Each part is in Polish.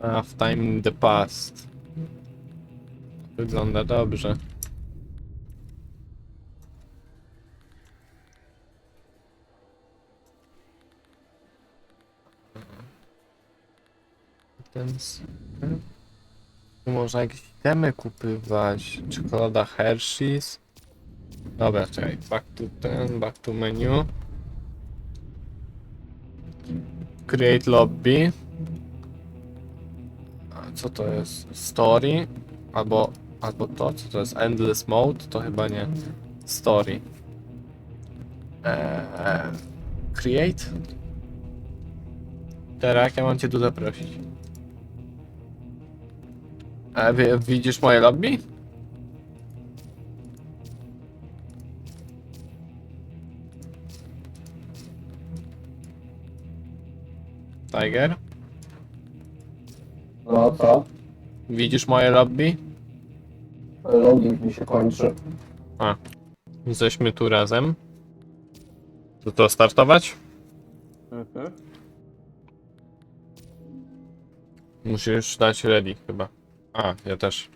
W Time in the Past. Wygląda dobrze. Ten można jakieś temy kupywać. Czekolada Hershey's. Dobra, czekaj. Back to ten, back to menu. Create lobby. Co to jest? Story? Albo, albo to, co to jest? Endless mode? To chyba nie. Story. Eee, create? Teraz jak ja mam cię tu zaprosić? Wi- widzisz moje lobby? Tiger? No co? Widzisz moje lobby? Loading mi się kończy. Jesteśmy tu razem. To to startować? Mhm. Musisz dać ready chyba. A, ja też.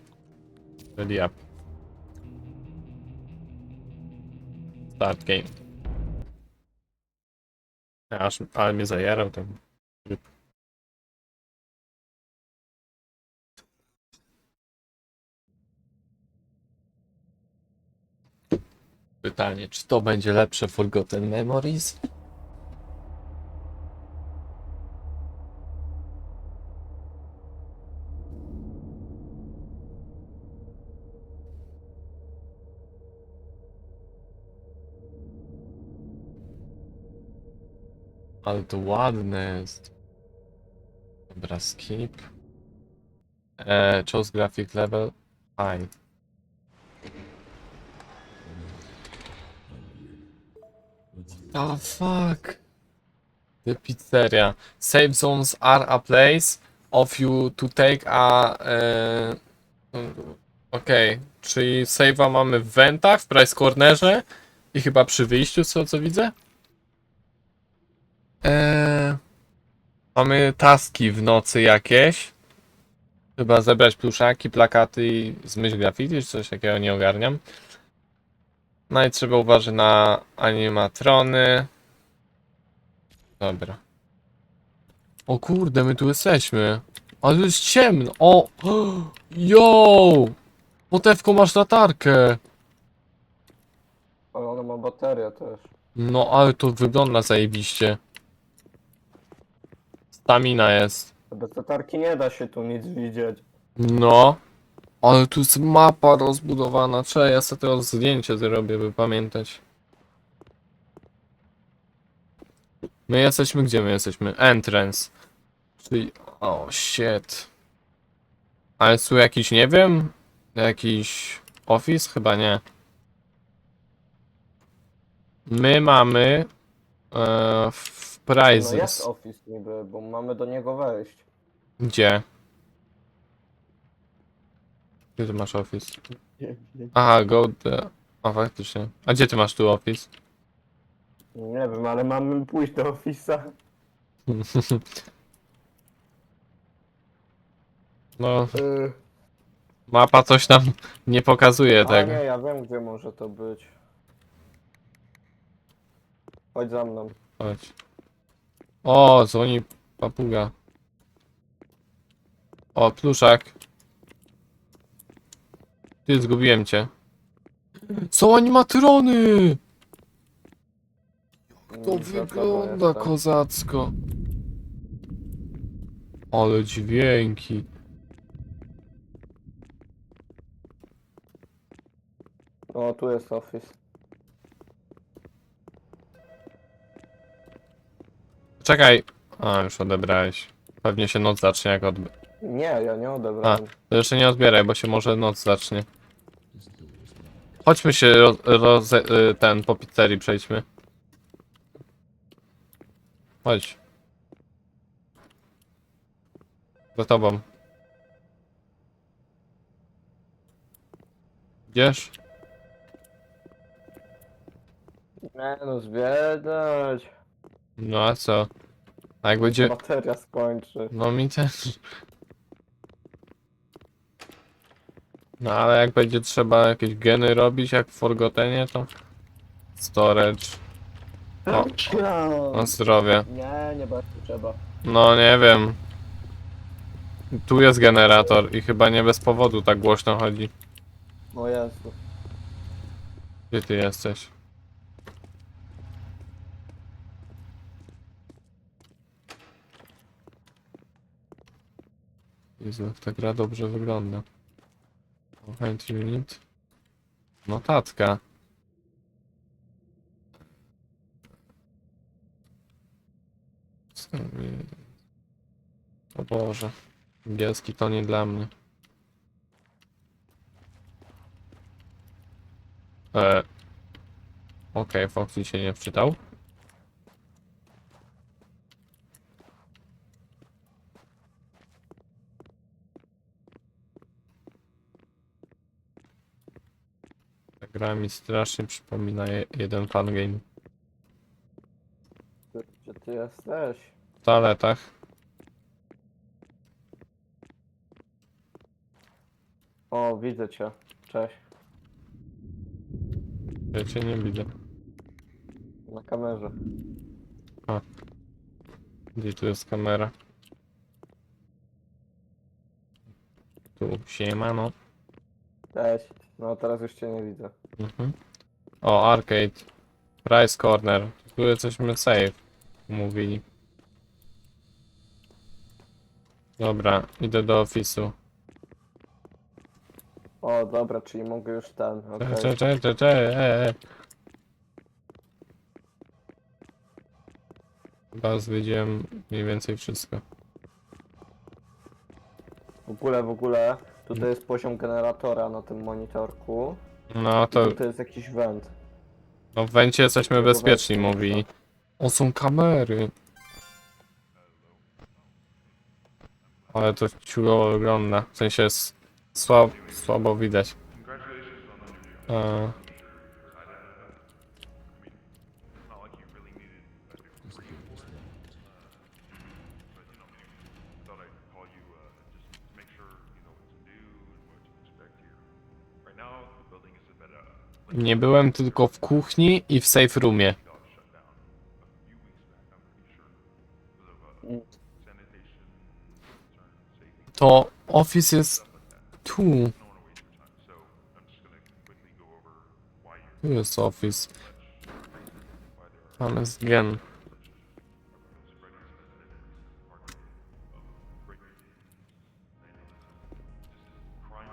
Ready up. Start game. Aż, ale mnie zajarał ten. Pytanie, czy to będzie lepsze Forgotten Memories? Ale to ładne jest. Dobra, skip. E, chose graphic level high. Oh fuck. The pizzeria. Save zones are a place of you to take a... E, Okej, czyli save'a mamy w wentach, w price cornerze i chyba przy wyjściu, co, co widzę? Eee, mamy taski w nocy jakieś. Chyba zebrać pluszaki, plakaty i zmyć graffiti, czy coś takiego nie ogarniam. No i trzeba uważać na animatrony. Dobra. O kurde, my tu jesteśmy. Ale tu jest ciemno. O! Yo! Potewko masz latarkę. Ale ona ma baterię też. No, ale to wygląda zajebiście. Stamina jest. Bez latarki nie da się tu nic widzieć. No. Ale tu jest mapa rozbudowana. Trzeba ja sobie teraz zdjęcie zrobię, by pamiętać. My jesteśmy, gdzie my jesteśmy? Entrance. Czyli... O, shit. A jest tu jakiś, nie wiem? Jakiś... Office? Chyba nie. My mamy... E, w No Prizes. jest office niby, bo mamy do niego wejść. Gdzie? Gdzie ty masz office? Aha, go the... A faktycznie. A gdzie ty masz tu office? Nie wiem, ale mamy pójść do office'a. No, Yy, mapa coś tam nie pokazuje a tego. nie, ja wiem gdzie może to być. Chodź za mną. Chodź. O, dzwoni papuga. O, pluszak. Ty, zgubiłem cię. Są animatrony! To za tobą wygląda jestem. kozacko. Ale dźwięki. O, tu jest office. Czekaj. A, już odebrałeś. Pewnie się noc zacznie jak odb... Nie, ja nie odebrałem. To jeszcze nie odbieraj, bo się może noc zacznie. Chodźmy się roz, roz, y, ten po pizzerii przejdźmy. Chodź. Za tobą. Idziesz? Nie no, zwiedzać. No a co? A jak będzie... Bateria skończy. No mi też. No ale jak będzie trzeba jakieś geny robić, jak w Forgotenie, to storage. O, na zdrowie. Nie, nie bardzo trzeba. No nie wiem. Tu jest generator i chyba nie bez powodu tak głośno chodzi. O Jezu. Gdzie ty jesteś? Jezu, jak ta gra dobrze wygląda. Hand unit. Notatka. O Boże. Angielski to nie dla mnie. E. Okej, Foxy się nie wczytał. Gra mi strasznie przypomina je, jeden fan game Gdzie ty jesteś? w toaletach. O, widzę cię. Cześć. Ja cię nie widzę. Na kamerze. Gdzie tu jest kamera? Tu, siemano. Cześć. No teraz już cię nie widzę. Mhm. O, arcade. Price corner. Tu jesteśmy safe. Mówili. Dobra, idę do ofisu. O, dobra, czyli mogę już ten. okej. Cze, cze, cze, cze, e, e. Chyba zwiedziłem mniej więcej wszystko. W ogóle, w ogóle, tutaj jest poziom generatora na tym monitorku. No to tutaj jest jakiś węd. no w węcie jesteśmy Tego bezpieczni, mówi. O, są kamery. Ale to ciulowo wygląda. W sensie jest słab, słabo widać. E, nie byłem tylko w kuchni i w safe roomie. To office jest tu. Tu jest office. Tam jest gen.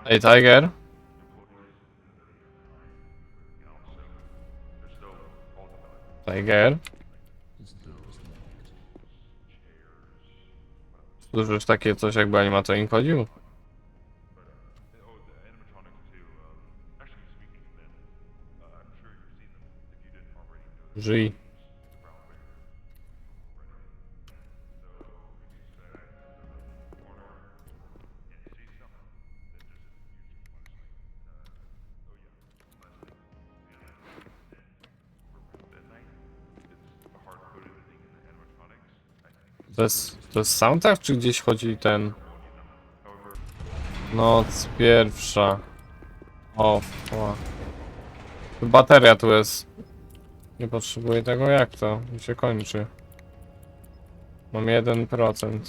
Ej, Tiger? Tiger? Słyszysz takie coś, jakby animatorem chodził? Oh, the To jest, to jest soundtrack, czy gdzieś chodzi ten... Noc pierwsza. O, o. Bateria tu jest. Nie potrzebuję tego, jak to? Mi się kończy. Mam 1%.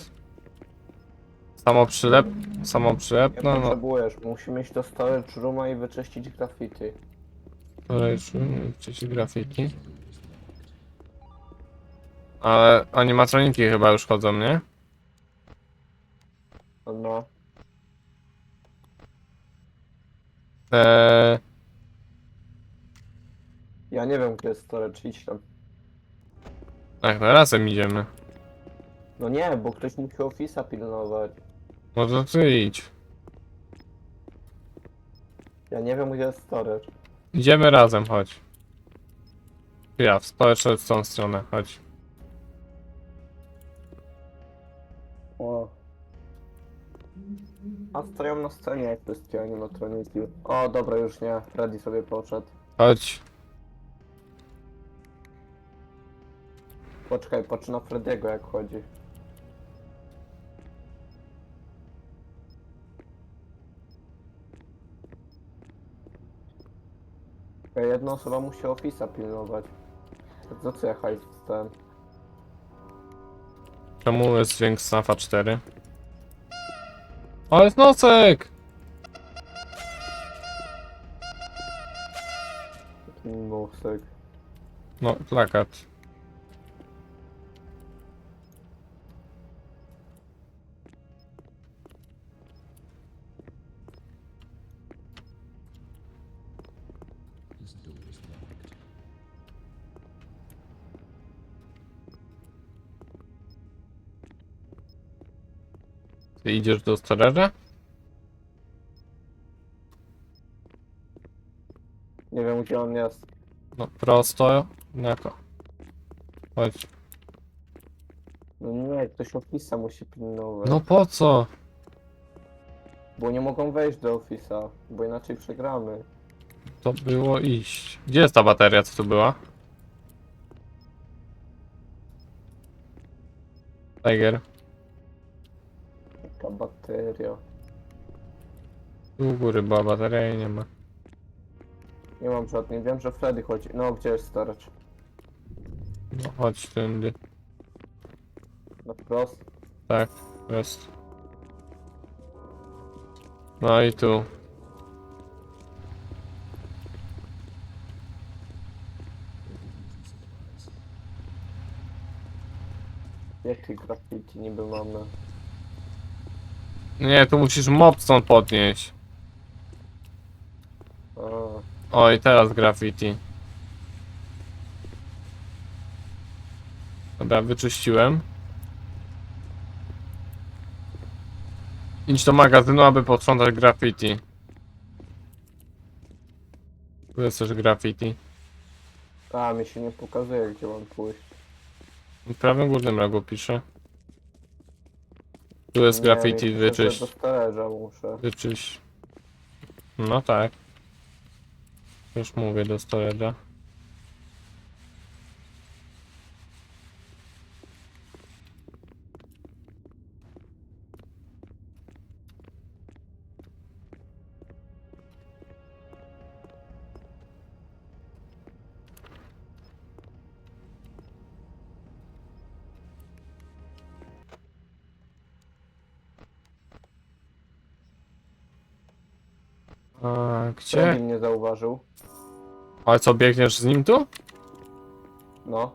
Samo przylep... Samo Nie przylepno, no... potrzebujesz, musimy iść do storage rooma i wyczyścić graffiti. Wcześniej grafiki. Ale animatroniki chyba już chodzą, nie? No. Eee, Ja nie wiem, gdzie jest storage, idź tam. tak, no razem idziemy. No nie, bo ktoś musi ofisa pilnować. No to ty idź. Ja nie wiem, gdzie jest storage. Idziemy razem, chodź. Ja, społeczność w tą stronę, chodź. O. A stoją na scenie jakby z animatroniki. O, dobra, już nie. Freddy sobie poszedł. Chodź. Poczekaj, patrz na Freddy'ego jak chodzi. Jedna osoba musi opisa pilnować. Za co ja hajs dostałem? Czemu jest dźwięk Snafa 4? O, jest nosek! Nosek. No, plakat. Ty idziesz do storage'a? Nie wiem gdzie on jest. No, prosto. Na to. Chodź. No nie, ktoś ofisa musi pilnować. No po co? Bo nie mogą wejść do ofisa, bo inaczej przegramy. To było iść. Gdzie jest ta bateria, co tu była? Tiger. Bateria. U góry była bateria i nie ma. Nie mam żadnej. Wiem, że Freddy chodzi. No, gdzie jest storage? No chodź tędy. Na wprost. Tak, jest. No i tu. Jakie graffiti niby mamy? Nie, tu musisz mopstone podnieść. A, O, i teraz graffiti. Dobra, wyczyściłem. Idź do magazynu, aby posprzątać graffiti. Tu jest też graffiti. a, mi się nie pokazuje, gdzie mam pójść. W prawym górnym rogu piszę. Tu jest graffiti, wyczyść. Do muszę. Wyczyść. No tak. Już mówię do storage'a. A, gdzie? Freddy mnie zauważył. Ale co, biegniesz z nim tu? No.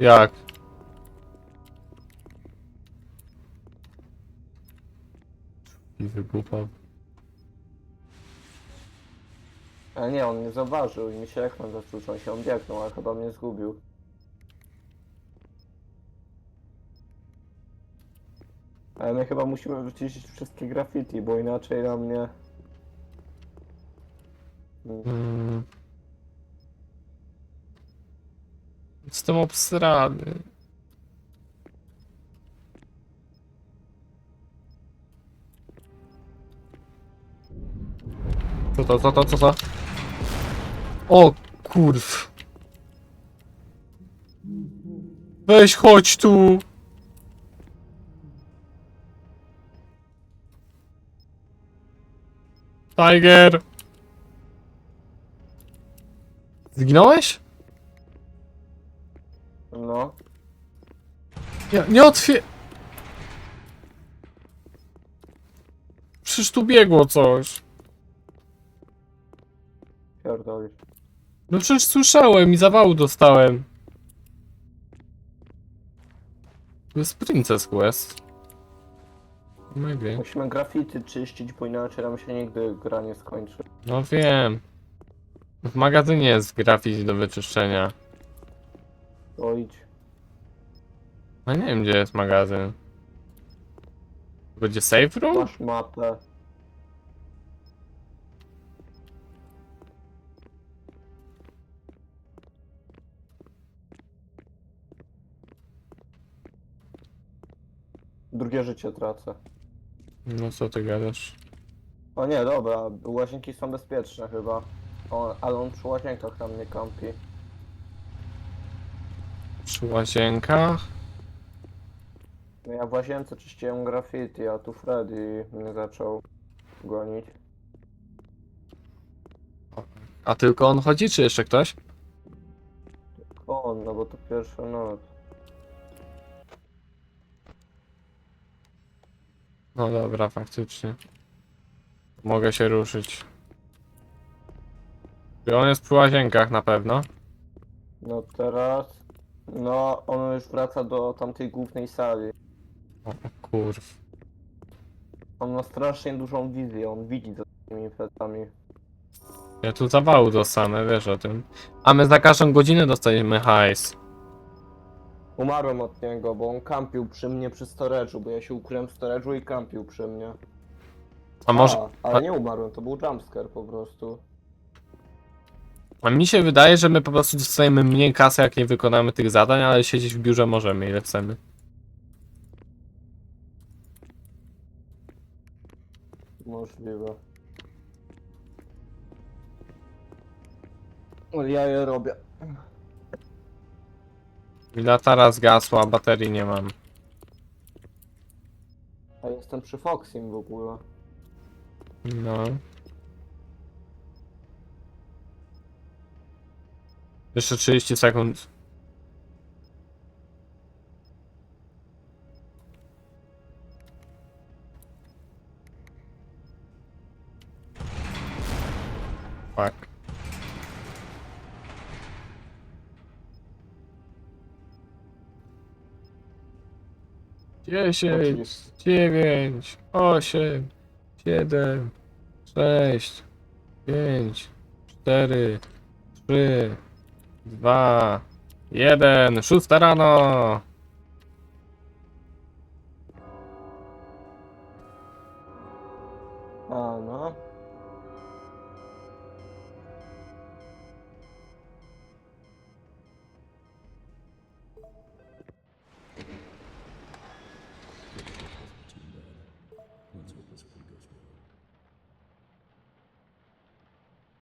Jak? I wybuchał. Ale nie, on mnie zauważył i mi się ekran zaczął, że on się odbiegnął, ale chyba mnie zgubił. Ale my chyba musimy wyczyścić wszystkie graffiti, bo inaczej na mnie... Jestem obsrany. Co to, co to, co to? O kurw. Weź chodź tu. Tiger. Zginąłeś? No. Ja, nie otwier... Przecież tu biegło coś. Pierdolisz. No przecież słyszałem i zawału dostałem. To jest Princess Quest. Maybe. Musimy graffiti czyścić, bo inaczej nam się nigdy gra nie skończy. No wiem. W magazynie jest graffiti do wyczyszczenia. To idź. No nie wiem gdzie jest magazyn. Będzie safe room? Masz mapę. Drugie życie tracę. No co ty gadasz? O nie, dobra, łazienki są bezpieczne chyba. O, ale on przy łazienkach tam nie kampi. Przy łazienkach? No ja w łazience czyściłem graffiti, a tu Freddy mnie zaczął gonić. A tylko on chodzi, czy jeszcze ktoś? On, no bo to pierwsza noc. No dobra, faktycznie. Mogę się ruszyć. I on jest przy łazienkach na pewno. No teraz... No, on już wraca do tamtej głównej sali. O kurw. On ma strasznie dużą wizję, on widzi za tymi plecami. Ja tu zawału dostanę, wiesz o tym. A my za każdą godzinę dostajemy hajs. Umarłem od niego, bo on kampił przy mnie przy storage'u, bo ja się ukryłem w storage'u i kampił przy mnie. A może... A, ale nie umarłem, to był jumpscare po prostu. A mi się wydaje, że my po prostu dostajemy mniej kasy, jak nie wykonamy tych zadań, ale siedzieć w biurze możemy, ile chcemy. Możliwe. Ja je robię. Latara zgasła, a baterii nie mam. A jestem przy Foxim w ogóle. No. Jeszcze 30 sekund. Fuck. Dziesięć, dziewięć, osiem, siedem, sześć, pięć, cztery, trzy, dwa, jeden, szósta rano. A no.